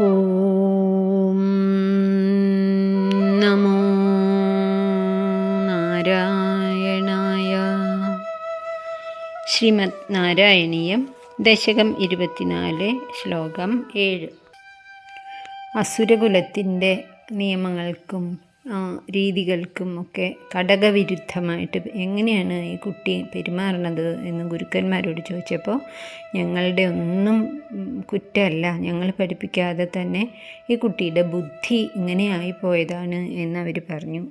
ഓം നമോ നാരായണായ. ശ്രീമദ് നാരായണീയം ദശകം ഇരുപത്തിനാല് ശ്ലോകം ഏഴ്. അസുരകുലത്തിന്റെ നിയമങ്ങൾക്കും രീതികൾക്കും ഒക്കെ ഘടകവിരുദ്ധമായിട്ട് എങ്ങനെയാണ് ഈ കുട്ടി പെരുമാറുന്നത് എന്ന് ഗുരുക്കന്മാരോട് ചോദിച്ചപ്പോൾ ഞങ്ങളുടെ ഒന്നും കുറ്റമല്ല ഞങ്ങൾ പഠിപ്പിക്കാതെ തന്നെ ഈ കുട്ടിയുടെ ബുദ്ധി ഇങ്ങനെ ആയിപ്പോയതാണ് എന്നവർ പറഞ്ഞു.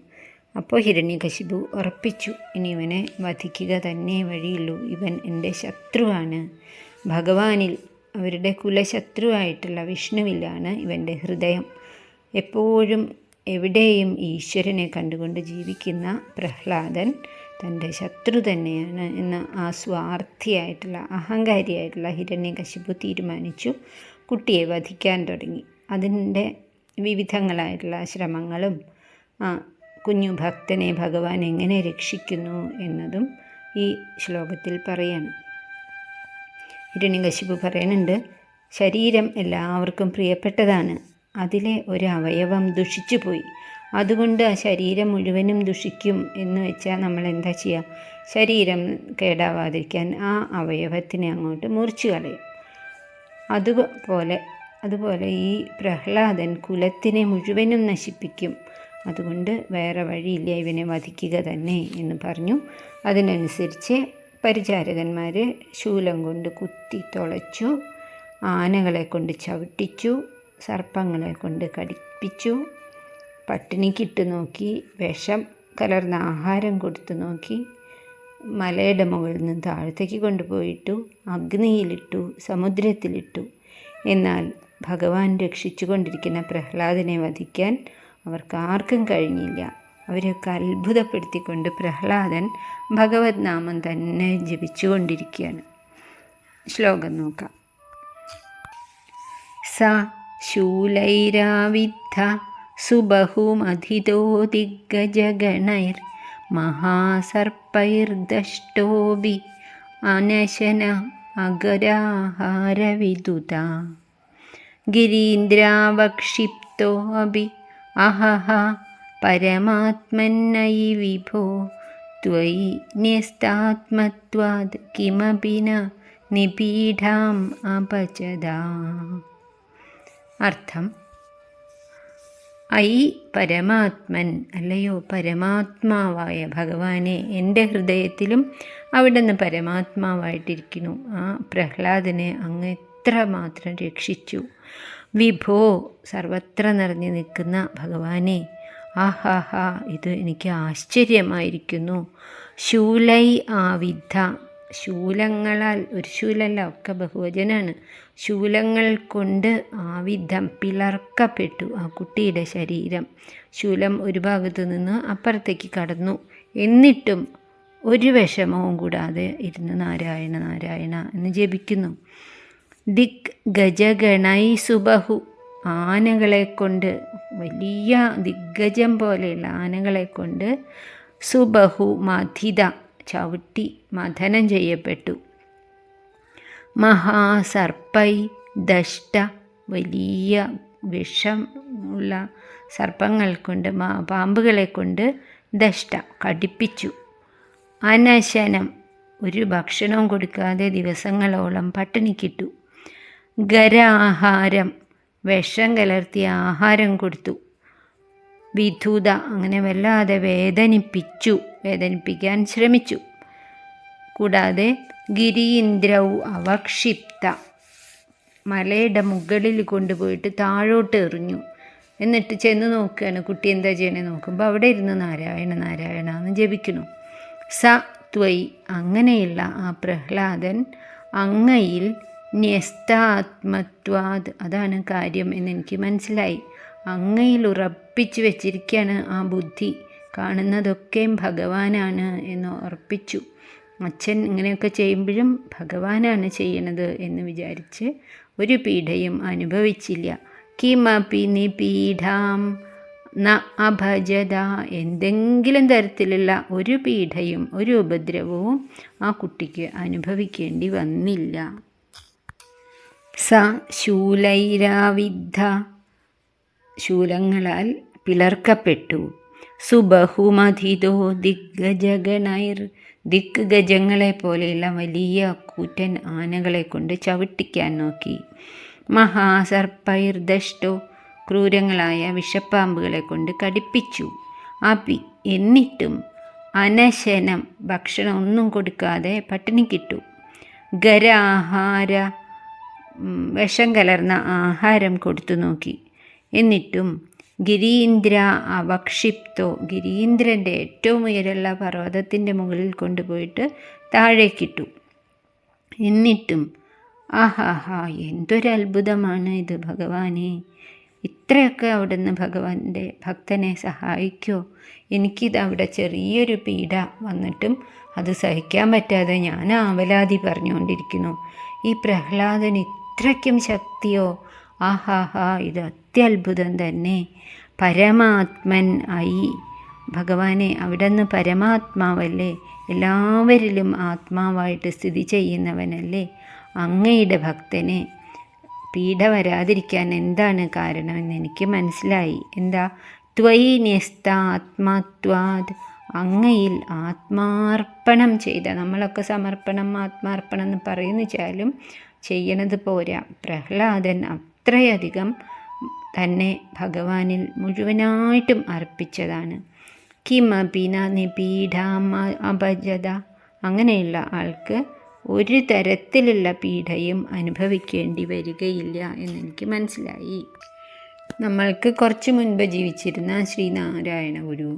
അപ്പോൾ ഹിരണ്യകശിപു ഉറപ്പിച്ചു ഇനി ഇവനെ വധിക്കുക തന്നെ വഴിയുള്ളൂ ഇവൻ എന്റെ ശത്രുവാണ്. ഭഗവാനിൽ അവരുടെ കുലശത്രുവായിട്ടുള്ള വിഷ്ണുവിലാണ് ഇവന്റെ ഹൃദയം. എപ്പോഴും എവിടെയും ഈശ്വരനെ കണ്ടുകൊണ്ട് ജീവിക്കുന്ന പ്രഹ്ലാദൻ തന്റെ ശത്രു തന്നെയാണ് എന്ന് ആ സ്വാർത്ഥിയായിട്ടുള്ള അഹങ്കാരിയായിട്ടുള്ള ഹിരണ്യകശിപു തീരുമാനിച്ചു. കുട്ടിയെ വധിക്കാൻ തുടങ്ങി. അതിന്റെ വിവിധങ്ങളായിട്ടുള്ള ശ്രമങ്ങളും കുഞ്ഞു ഭക്തനെ ഭഗവാൻ എങ്ങനെ രക്ഷിക്കുന്നു എന്നതും ഈ ശ്ലോകത്തിൽ പറയാണ്. ഹിരണ്യകശിപു പറയുന്നുണ്ട് ശരീരം എല്ലാവർക്കും പ്രിയപ്പെട്ടതാണ്. അതിലെ ഒരു അവയവം ദുഷിച്ചു പോയി. അതുകൊണ്ട് ആ ശരീരം മുഴുവനും ദുഷിക്കും എന്ന് വെച്ചാൽ നമ്മൾ എന്താ ചെയ്യുക ശരീരം കേടാവാതിരിക്കാൻ ആ അവയവത്തിനെ അങ്ങോട്ട് മുറിച്ചു കളയും. അതുപോലെ അതുപോലെ ഈ പ്രഹ്ലാദൻ കുലത്തിനെ മുഴുവനും നശിപ്പിക്കും. അതുകൊണ്ട് വേറെ വഴിയില്ല ഇവനെ വധിക്കുക തന്നെ എന്ന് പറഞ്ഞു. അതിനനുസരിച്ച് പരിചാരകന്മാർ ശൂലം കൊണ്ട് കുത്തി തുളച്ചു ആനകളെ കൊണ്ട് ചവിട്ടിച്ചു സർപ്പങ്ങളെ കൊണ്ട് കടിപ്പിച്ചു. പട്ടിണിക്കിട്ട് നോക്കി വിഷം കലർന്ന ആഹാരം കൊടുത്തു നോക്കി മലയുടെ മുകളിൽ നിന്ന് താഴത്തേക്ക് കൊണ്ടുപോയിട്ടു അഗ്നിയിലിട്ടു സമുദ്രത്തിലിട്ടു. എന്നാൽ ഭഗവാൻ രക്ഷിച്ചുകൊണ്ടിരിക്കുന്ന പ്രഹ്ലാദനെ വധിക്കാൻ അവർക്ക് ആർക്കും കഴിഞ്ഞില്ല. അവരെയൊക്കെ അത്ഭുതപ്പെടുത്തിക്കൊണ്ട് പ്രഹ്ലാദൻ ഭഗവത് നാമം തന്നെ ജപിച്ചുകൊണ്ടിരിക്കുകയാണ് ശ്ലോകം നോക്കാം. സ शूलैराविद्ध सुबहुमधितो दिग्गजगणैर्महासर्पैर्दष्टोऽपि अनशन अगराहारविदुता। गिरीन्द्रावक्षिप्तोऽपि अहः परमात्मन्नयि विभो त्वयि न्यस्तात्मत्वात् किमपि न निपीढाम् अपचदा। അർത്ഥം. ഐ പരമാത്മൻ അല്ലയോ പരമാത്മാവായ ഭഗവാനെ എന്റെ ഹൃദയത്തിലും അവിടുന്ന് പരമാത്മാവായിട്ടിരിക്കുന്നു. ആ പ്രഹ്ലാദനെ അങ്ങ് എത്രമാത്രം രക്ഷിച്ചു. വിഭോ സർവത്ര നിറഞ്ഞു നിൽക്കുന്ന ഭഗവാനെ ആഹാഹാ ഇത് എനിക്ക് ആശ്ചര്യമായിരിക്കുന്നു. ശൂലൈ ആവിദ്ധ ശൂലങ്ങളാൽ ഒരു ശൂലല്ല ഒക്കെ ബഹുവചനാണ്. ശൂലങ്ങൾ കൊണ്ട് ആവിധം പിളർക്കപ്പെട്ടു ആ കുട്ടിയുടെ ശരീരം. ശൂലം ഒരു ഭാഗത്തു നിന്ന് അപ്പുറത്തേക്ക് കടന്നു. എന്നിട്ടും ഒരു വിഷമവും കൂടാതെ ഇരുന്ന് നാരായണ നാരായണ എന്ന് ജപിക്കുന്നു. ദിക് ഗജഗണൈ സുബഹു. ആനകളെ കൊണ്ട് വലിയ ദിഗ്ഗജം പോലെയുള്ള ആനകളെ കൊണ്ട് സുബഹു മഥിത ചവിട്ടി മഥനം ചെയ്യപ്പെട്ടു. മഹാസർപ്പൈ ദഷ്ട വലിയ വിഷമുള്ള സർപ്പങ്ങൾ കൊണ്ട് പാമ്പുകളെ കൊണ്ട് ദഷ്ട കടിപ്പിച്ചു. അനശനം ഒരു ഭക്ഷണവും കൊടുക്കാതെ ദിവസങ്ങളോളം പട്ടിണിക്കിട്ടു ഗരാഹാരം വിഷം കലർത്തിയ ആഹാരം കൊടുത്തു. വിധുത അങ്ങനെ വല്ലാതെ വേദനിപ്പിച്ചു. വേദനിപ്പിക്കാൻ ശ്രമിച്ചു. കൂടാതെ ഗിരീന്ദ്രൗ അവക്ഷിപ്ത മലയുടെ മുകളിൽ കൊണ്ടുപോയിട്ട് താഴോട്ട് എറിഞ്ഞു. എന്നിട്ട് ചെന്ന് നോക്കുകയാണ് കുട്ടി എന്താ ചെയ്യണേ? നോക്കുമ്പോൾ അവിടെ ഇരുന്ന് നാരായണ നാരായണ എന്ന് ജപിക്കുന്നു. സ ത്വയി. അങ്ങനെയുള്ള ആ പ്രഹ്ലാദൻ അങ്ങയിൽ ന്യസ്താത്മത്വാത് അതാണ് കാര്യം എന്നെനിക്ക് മനസ്സിലായി. അങ്ങയിൽ ഉറപ്പിച്ചു വെച്ചിരിക്കുകയാണ് ആ ബുദ്ധി. കാണുന്നതൊക്കെയും ഭഗവാനാണ് എന്ന് ഉറപ്പിച്ചു. അച്ഛൻ ഇങ്ങനെയൊക്കെ ചെയ്യുമ്പോഴും ഭഗവാനാണ് ചെയ്യണത് എന്ന് വിചാരിച്ച് ഒരു പീഡയും അനുഭവിച്ചില്ല. കിമപി നിപീഠാം ന അഭജത. എന്തെങ്കിലും തരത്തിലുള്ള ഒരു പീഡയും ഒരു ഉപദ്രവവും ആ കുട്ടിക്ക് അനുഭവിക്കേണ്ടി വന്നില്ല. സ ശൂലൈരാവിദ്ധ. ശൂലങ്ങളാൽ പിളർക്കപ്പെട്ടു. സുബഹുമധിതോ ദിഗ്ഗജഗനൈർ ദിഗ്ഗജങ്ങളെ പോലെയുള്ള വലിയ കൂറ്റൻ ആനകളെ കൊണ്ട് ചവിട്ടിക്കാൻ നോക്കി. മഹാസർപ്പൈർ ദഷ്ടോ ക്രൂരങ്ങളായ വിഷപ്പാമ്പുകളെ കൊണ്ട് കടിപ്പിച്ചു. അപി എന്നിട്ടും അനശനം ഭക്ഷണം ഒന്നും കൊടുക്കാതെ പട്ടിണിക്കിട്ടു ഗരാഹാര ഉം, വിഷം കലർന്ന ആഹാരം കൊടുത്തു നോക്കി. എന്നിട്ടും ഗിരീന്ദ്ര അവക്ഷിപ്തോ ഗിരീന്ദ്രന്റെ ഏറ്റവും ഉയരമുള്ള പർവതത്തിന്റെ മുകളിൽ കൊണ്ടുപോയിട്ട് താഴേക്കിട്ടു. എന്നിട്ടും ആഹാഹാ എന്തൊരു അത്ഭുതമാണ് ഇത് ഭഗവാനെ. ഇത്രയൊക്കെ അവിടുന്ന് ഭഗവാന്റെ ഭക്തനെ സഹായിക്കോ. എനിക്കിത് അവിടെ ചെറിയൊരു പീഡ. വന്നിട്ടും അത് സഹിക്കാൻ പറ്റാതെ ഞാൻ ആവലാതി പറഞ്ഞുകൊണ്ടിരിക്കുന്നു. ഈ പ്രഹ്ലാദൻ ഇത്രയ്ക്കും ശക്തിയോ ആഹാഹാ ഇത് അത്യത്ഭുതം തന്നെ. പരമാത്മൻ ആയി. ഭഗവാനെ അവിടുന്ന് പരമാത്മാവല്ലേ? എല്ലാവരിലും ആത്മാവായിട്ട് സ്ഥിതി ചെയ്യുന്നവനല്ലേ അങ്ങയുടെ ഭക്തനെ? പീഡ വരാതിരിക്കാൻ എന്താണ് കാരണമെന്ന് എനിക്ക് മനസ്സിലായി. എന്താ? ത്വയി ന്യസ്ത ആത്മാത്വാത് അങ്ങയിൽ ആത്മാർപ്പണം ചെയ്ത നമ്മളൊക്കെ സമർപ്പണം ആത്മാർപ്പണം എന്ന് പറയുന്ന വെച്ചാലും ചെയ്യണത് പോരാ. പ്രഹ്ലാദൻ അത്രയധികം തന്നെ ഭഗവാനിൽ മുഴുവനായിട്ടും അർപ്പിച്ചതാണ്. കിമപിന നിപീഠാമ അഭജത അങ്ങനെയുള്ള ആൾക്ക് ഒരു തരത്തിലുള്ള പീഡയും അനുഭവിക്കേണ്ടി വരികയില്ല എന്നെനിക്ക് മനസ്സിലായി. നമ്മൾക്ക് കുറച്ച് മുൻപ് ജീവിച്ചിരുന്ന ശ്രീനാരായണ ഗുരു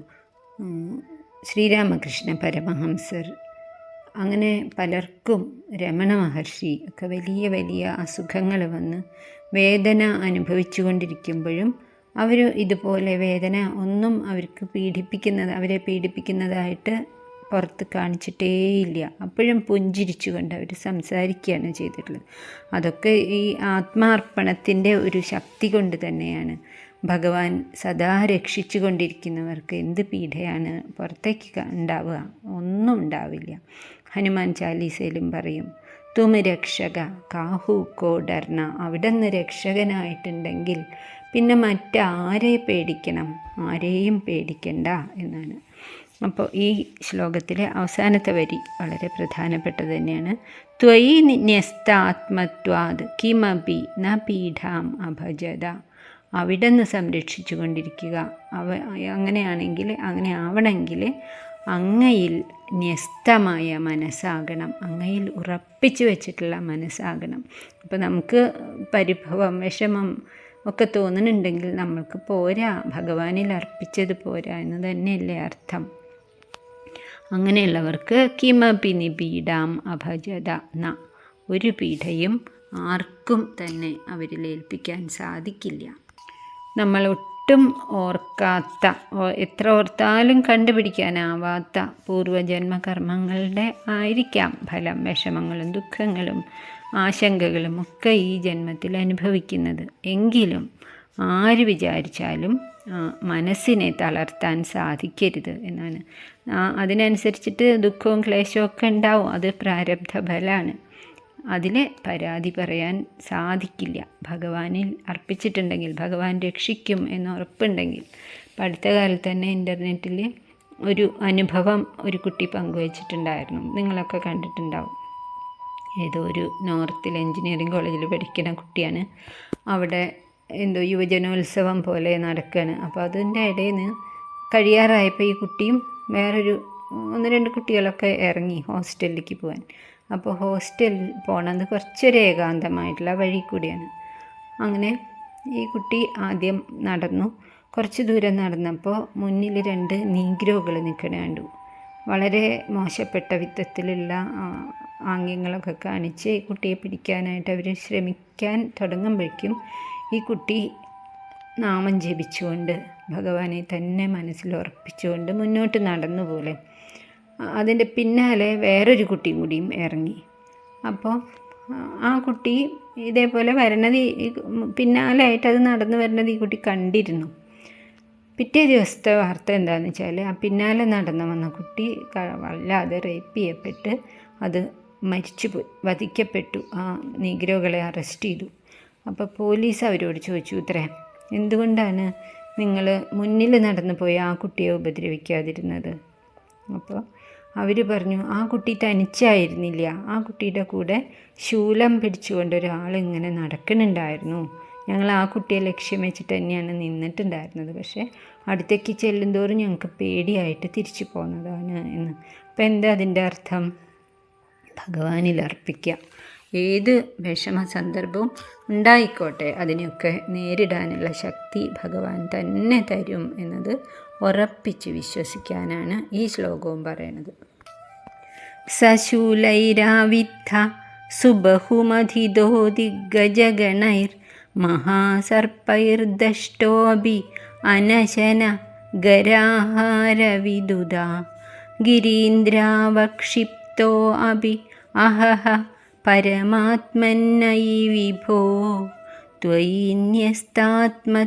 ശ്രീരാമകൃഷ്ണ പരമഹംസർ അങ്ങനെ പലർക്കും രമണ മഹർഷി ഒക്കെ വലിയ വലിയ അസുഖങ്ങൾ വന്ന് വേദന അനുഭവിച്ചു കൊണ്ടിരിക്കുമ്പോഴും അവർ ഇതുപോലെ വേദന ഒന്നും അവർക്ക് പീഡിപ്പിക്കുന്നത് അവരെ പീഡിപ്പിക്കുന്നതായിട്ട് പുറത്ത് കാണിച്ചിട്ടേയില്ല. അപ്പോഴും പുഞ്ചിരിച്ചുകൊണ്ട് അവർ സംസാരിക്കുകയാണ് ചെയ്തിട്ടുള്ളത്. അതൊക്കെ ഈ ആത്മാർപ്പണത്തിന്റെ ഒരു ശക്തി കൊണ്ട് തന്നെയാണ്. ഭഗവാൻ സദാ രക്ഷിച്ചു കൊണ്ടിരിക്കുന്നവർക്ക് എന്ത് പീഡയാണ് പുറത്തേക്ക് ഉണ്ടാവുക? ഒന്നും ഉണ്ടാവില്ല. ഹനുമാൻ ചാലീസയിലും പറയും തുമ് രക്ഷക കാഹു കോടർണ അവിടെ നിന്ന് രക്ഷകനായിട്ടുണ്ടെങ്കിൽ പിന്നെ മറ്റാരെ പേടിക്കണം? ആരെയും പേടിക്കണ്ട? എന്നാണ്. അപ്പോൾ ഈ ശ്ലോകത്തിലെ അവസാനത്തെ വരി വളരെ പ്രധാനപ്പെട്ടത് തന്നെയാണ്. ത്വയി ന്യസ്താത്മത്വാത് കിമപി ന പീഠാം അഭജത. അവിടെ നിന്ന് സംരക്ഷിച്ചു കൊണ്ടിരിക്കുക അവ അങ്ങനെയാണെങ്കിൽ അങ്ങനെ ആവണമെങ്കിൽ അങ്ങയിൽ ന്യസ്തമായ മനസ്സാകണം. അങ്ങയിൽ ഉറപ്പിച്ചു വെച്ചിട്ടുള്ള മനസ്സാകണം. അപ്പോൾ നമുക്ക് പരിഭവം വിഷമം ഒക്കെ തോന്നുന്നുണ്ടെങ്കിൽ നമ്മൾക്ക് പോരാ. ഭഗവാനിൽ അർപ്പിച്ചത് പോരാ എന്ന് തന്നെയല്ലേ അർത്ഥം. അങ്ങനെയുള്ളവർക്ക് കിമപി നിപീഡാം അഭജത ന. ഒരു പീഡയും ആർക്കും തന്നെ അവരിൽ ഏൽപ്പിക്കാൻ സാധിക്കില്ല. നമ്മൾ ഒട്ടും ഓർക്കാത്ത എത്ര ഓർത്താലും കണ്ടുപിടിക്കാനാവാത്ത പൂർവജന്മ കർമ്മങ്ങളുടെ ആയിരിക്കാം ഫലം. വിഷമങ്ങളും ദുഃഖങ്ങളും ആശങ്കകളും ഒക്കെ ഈ ജന്മത്തിൽ അനുഭവിക്കുന്നത്. എങ്കിലും ആര് വിചാരിച്ചാലും മനസ്സിനെ തളർത്താൻ സാധിക്കരുത് എന്നാണ്. അതിനനുസരിച്ചിട്ട് ദുഃഖവും ക്ലേശവും ഒക്കെ ഉണ്ടാവും. അത് പ്രാരബ്ധ ഫലമാണ്. അതിൽ പരാതി പറയാൻ സാധിക്കില്ല. ഭഗവാനിൽ അർപ്പിച്ചിട്ടുണ്ടെങ്കിൽ ഭഗവാൻ രക്ഷിക്കും എന്ന് ഉറപ്പുണ്ടെങ്കിൽ ഇപ്പം അടുത്ത കാലത്ത് തന്നെ ഇന്റർനെറ്റിൽ ഒരു അനുഭവം ഒരു കുട്ടി പങ്കുവച്ചിട്ടുണ്ടായിരുന്നു. നിങ്ങളൊക്കെ കണ്ടിട്ടുണ്ടാവും. ഏതോ ഒരു നോർത്തിൽ എൻജിനീയറിംഗ് കോളേജിൽ പഠിക്കുന്ന കുട്ടിയാണ്. അവിടെ എന്തോ യുവജനോത്സവം പോലെ നടക്കുകയാണ് അപ്പോൾ അതിന്റെ ഇടയിൽ നിന്ന് കഴിയാറായപ്പോൾ ഈ കുട്ടിയും വേറൊരു ഒന്ന് രണ്ട് കുട്ടികളൊക്കെ ഇറങ്ങി ഹോസ്റ്റലിലേക്ക് പോകാൻ അപ്പോൾ ഹോസ്റ്റലിൽ പോണത് കുറച്ചൊരു ഏകാന്തമായിട്ടുള്ള വഴി കൂടിയാണ്. അങ്ങനെ ഈ കുട്ടി ആദ്യം നടന്നു. കുറച്ച് ദൂരം നടന്നപ്പോൾ മുന്നിൽ രണ്ട് നീഗ്രോകൾ നിൽക്കണ കണ്ടു. വളരെ മോശപ്പെട്ട വിധത്തിലുള്ള ആംഗ്യങ്ങളൊക്കെ കാണിച്ച് ഈ കുട്ടിയെ പിടിക്കാനായിട്ട് അവർ ശ്രമിക്കാൻ തുടങ്ങുമ്പോഴേക്കും ഈ കുട്ടി നാമം ജപിച്ചുകൊണ്ട് ഭഗവാനെ തന്നെ മനസ്സിൽ ഉറപ്പിച്ചുകൊണ്ട് മുന്നോട്ട് നടന്നു പോലെ അതിന്റെ പിന്നാലെ വേറൊരു കുട്ടിയും കൂടിയും ഇറങ്ങി. അപ്പോൾ ആ കുട്ടി ഇതേപോലെ വരണത് പിന്നാലെ ആയിട്ട് അത് നടന്നു വരുന്നത് ഈ കുട്ടി കണ്ടിരുന്നു. പിറ്റേ ദിവസത്തെ വാർത്ത എന്താണെന്ന് വെച്ചാൽ ആ പിന്നാലെ നടന്നു വന്ന കുട്ടി വല്ലാതെ റേപ്പ് ചെയ്യപ്പെട്ട് അത് മരിച്ചുപോയി വധിക്കപ്പെട്ടു. ആ നീഗ്രോകളെ അറസ്റ്റ് ചെയ്തു. അപ്പോൾ പോലീസ് അവരോട് ചോദിച്ചു ഇത്രേ എന്തുകൊണ്ടാണ് നിങ്ങൾ മുന്നിൽ നടന്നു പോയി ആ കുട്ടിയെ ഉപദ്രവിക്കാതിരുന്നത്? അപ്പോൾ അവർ പറഞ്ഞു ആ കുട്ടി തനിച്ചായിരുന്നില്ല. ആ കുട്ടിയുടെ കൂടെ ശൂലം പിടിച്ചുകൊണ്ട് ഒരാൾ ഇങ്ങനെ നടക്കുന്നുണ്ടായിരുന്നു ഞങ്ങൾ ആ കുട്ടിയെ ലക്ഷ്യം വെച്ചിട്ട് തന്നെയാണ് നിന്നിട്ടുണ്ടായിരുന്നത്. പക്ഷേ അടുത്തേക്ക് ചെല്ലുന്തോറും ഞങ്ങൾക്ക് പേടിയായിട്ട് തിരിച്ചു പോകുന്നതാണ് എന്ന്. അപ്പം എന്താ അതിന്റെ അർത്ഥം? ഭഗവാനിൽ അർപ്പിക്കുക ഏത് വിഷമ സന്ദർഭവും ഉണ്ടായിക്കോട്ടെ. അതിനെയൊക്കെ നേരിടാനുള്ള ശക്തി ഭഗവാൻ തന്നെ തരും എന്നത് ഉറപ്പിച്ച് വിശ്വസിക്കാനാണ് ഈ ശ്ലോകവും പറയുന്നത്. സശൂലൈരാവിദ്ധ സുബഹുമധിതോ ദിഗ്ഗജഗണൈർ മഹാസർപ്പൈർദഷ്ടോഭി അനശന ഗരാഹാരവിദുത ഗിരീന്ദ്രാവക്ഷിപ്തോ അഭി അഹഹ പരമാത്മന്നയി വിഭോ त्वयि न्यस्तात्म